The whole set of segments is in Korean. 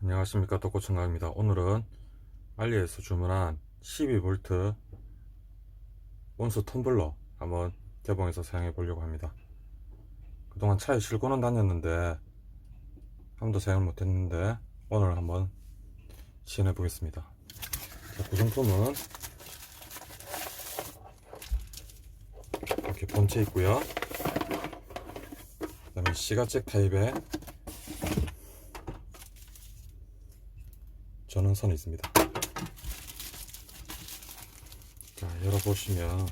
안녕하십니까. 독고청각입니다. 오늘은 알리에서 주문한 12V 온수 텀블러 한번 개봉해서 사용해 보려고 합니다. 그동안 차에 싣고는 다녔는데 한 번도 사용을 못했는데 오늘 한번 시연해 보겠습니다. 자, 구성품은 이렇게 본체 있고요. 그 다음에 시가잭 타입의 전원선이 있습니다. 자, 열어보시면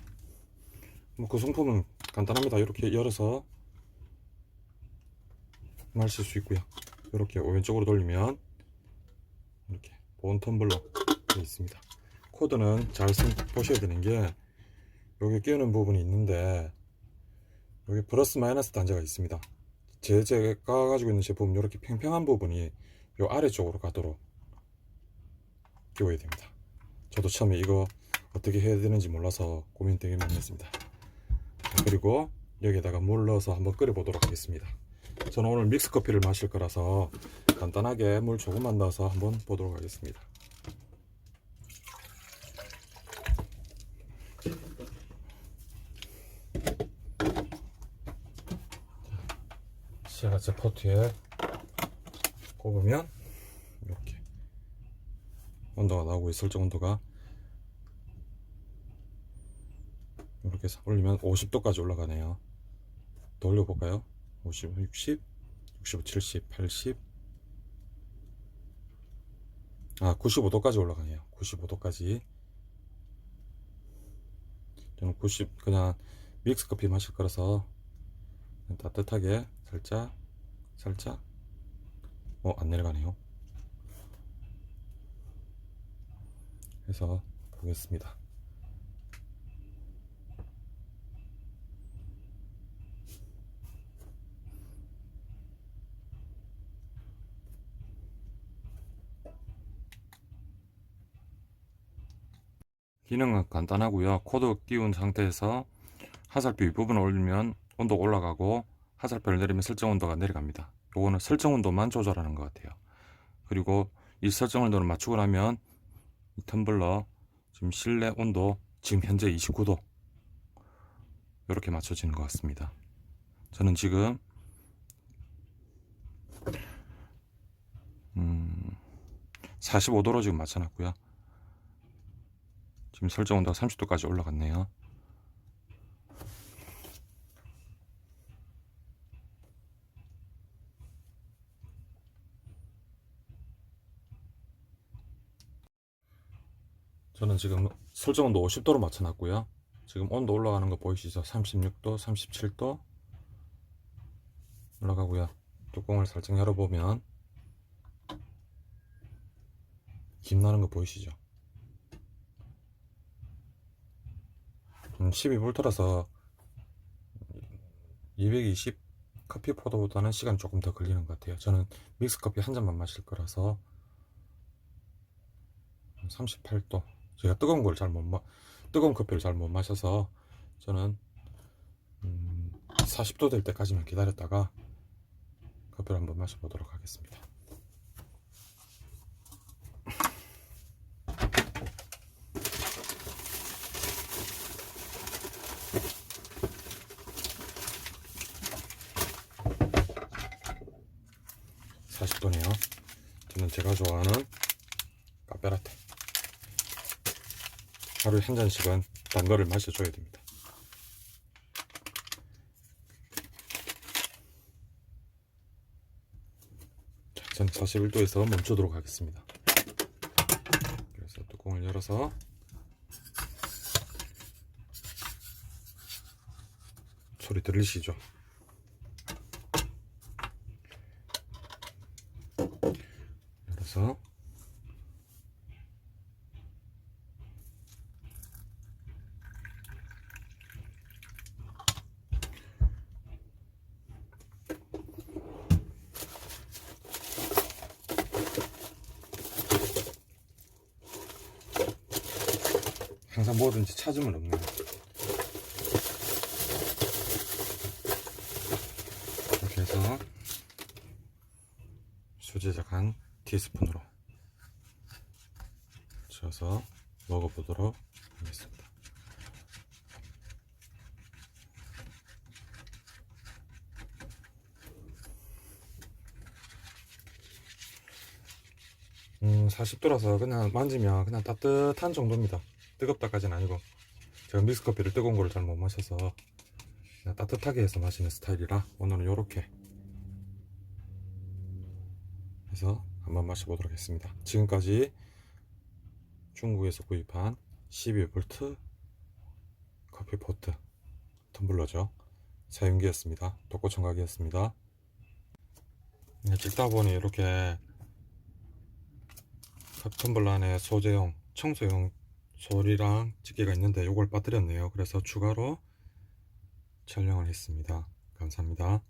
뭐 구성품은 간단합니다. 이렇게 열어서 마실 수 있고요. 이렇게 왼쪽으로 돌리면 이렇게 보온 텀블러 있습니다. 코드는 잘 쓴- 보셔야 되는 게 여기 끼우는 부분이 있는데 여기 플러스 마이너스 단자가 있습니다. 제 제가 가지고 있는 제품은 이렇게 팽팽한 부분이 요 아래쪽으로 가도록 끼워야 됩니다. 저도 처음에 이거 어떻게 해야 되는지 몰라서 고민 되게 많이 했습니다. 자, 그리고 여기에다가 물 넣어서 한번 끓여 보도록 하겠습니다. 저는 오늘 믹스 커피를 마실 거라서 간단하게 물 조금만 넣어서 한번 보도록 하겠습니다. 시아가제 포트에 꼽으면 온도가 나오고 설정 온도가 이렇게 올리면 50도까지 올라가네요. 더 올려볼까요? 50, 60, 65, 70, 80, 아 95도까지 올라가네요. 95도까지. 저는 90 그냥 믹스 커피 마실 거라서 따뜻하게 살짝 살짝 어 안 내려가네요. 해서 보겠습니다. 기능은 간단하고요. 코드 끼운 상태에서 화살표 윗부분을 올리면 온도가 올라가고 화살표를 내리면 설정 온도가 내려갑니다. 요거는 설정 온도만 조절하는 것 같아요. 그리고 이 설정 온도를 맞추고 나면 이 텀블러 지금 실내 온도 지금 현재 29도 이렇게 맞춰지는 것 같습니다. 저는 지금 음 45도로 지금 맞춰놨고요. 지금 설정 온도가 30도까지 올라갔네요. 저는 지금 설정 온도 50도로 맞춰놨고요. 지금 온도 올라가는 거 보이시죠? 36도, 37도 올라가고요. 뚜껑을 살짝 열어보면 김 나는 거 보이시죠? 음, 12V라서 220 커피 포도보다는 시간 조금 더 걸리는 것 같아요. 저는 믹스 커피 한 잔만 마실 거라서 38도. 제가 뜨거운 걸 잘 못 마, 뜨거운 커피를 잘 못 마셔서 저는 음, 40도 될 때까지만 기다렸다가 커피를 한번 마셔보도록 하겠습니다. 사0도네요 저는 제가 좋아하는 카페라떼. 하루에 한 잔씩은 단 거를 마셔줘야 됩니다. 자, 전 41도에서 멈추도록 하겠습니다. 그래서 뚜껑을 열어서 소리 들리시죠? 열어서 항상 뭐든지 찾으면 없네요. 이렇게 해서 수제작한 티스푼으로 쳐서 먹어보도록 하겠습니다. 음, 40도라서 그냥 만지면 그냥 따뜻한 정도입니다. 뜨겁다까지는 아니고 제가 믹스커피를 뜨거운 걸잘못 마셔서 그냥 따뜻하게 해서 마시는 스타일이라 오늘은 이렇게 해서 한번 마셔보도록 하겠습니다. 지금까지 중국에서 구입한 12V 커피포트 텀블러죠. 사용기였습니다. 독고청각이었습니다. 네, 찍다 보니 이렇게 텀블러 안에 소재용 청소용 소리랑 집게가 있는데 이걸 빠뜨렸네요. 그래서 추가로 촬영을 했습니다. 감사합니다.